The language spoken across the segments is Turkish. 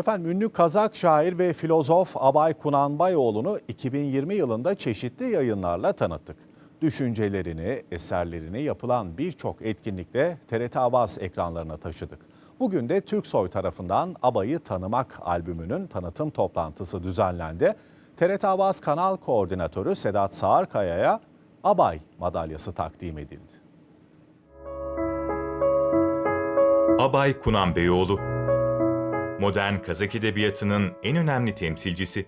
Efendim ünlü Kazak şair ve filozof Abay Kunanbayoğlu'nu 2020 yılında çeşitli yayınlarla tanıttık. Düşüncelerini, eserlerini yapılan birçok etkinlikte TRT Avaz ekranlarına taşıdık. Bugün de Türksoy tarafından Abay'ı Tanımak albümünün tanıtım toplantısı düzenlendi. TRT Avaz Kanal Koordinatörü Sedat Sağırkaya'ya Abay madalyası takdim edildi. Abay Kunan Beyoğlu Modern Kazak Edebiyatı'nın en önemli temsilcisi.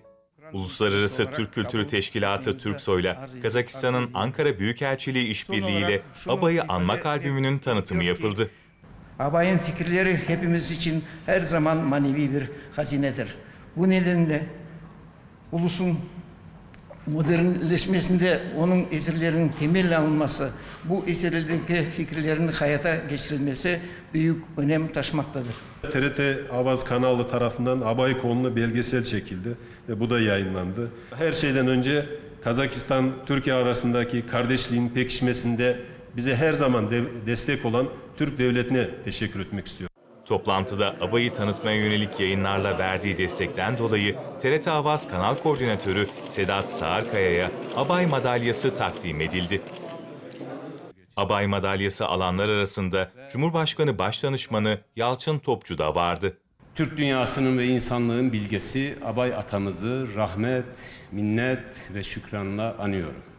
Uluslararası Türk Kültürü Teşkilatı Türksoy'la Kazakistan'ın Ankara Büyükelçiliği işbirliğiyle Abay'ı Anmak albümünün tanıtımı yapıldı. Abay'ın fikirleri hepimiz için her zaman manevi bir hazinedir. Bu nedenle ulusun modernleşmesinde onun eserlerinin temel alınması, bu eserlerdeki fikirlerin hayata geçirilmesi büyük önem taşımaktadır. TRT Avaz kanalı tarafından Abay konulu belgesel çekildi ve bu da yayınlandı. Her şeyden önce Kazakistan Türkiye arasındaki kardeşliğin pekişmesinde bize her zaman dev- destek olan Türk devletine teşekkür etmek istiyorum. Toplantıda Abay'ı tanıtmaya yönelik yayınlarla verdiği destekten dolayı TRT Avaz Kanal Koordinatörü Sedat Sağırkaya'ya Abay madalyası takdim edildi. Abay madalyası alanlar arasında Cumhurbaşkanı Başdanışmanı Yalçın Topçu da vardı. Türk dünyasının ve insanlığın bilgesi Abay atamızı rahmet, minnet ve şükranla anıyorum.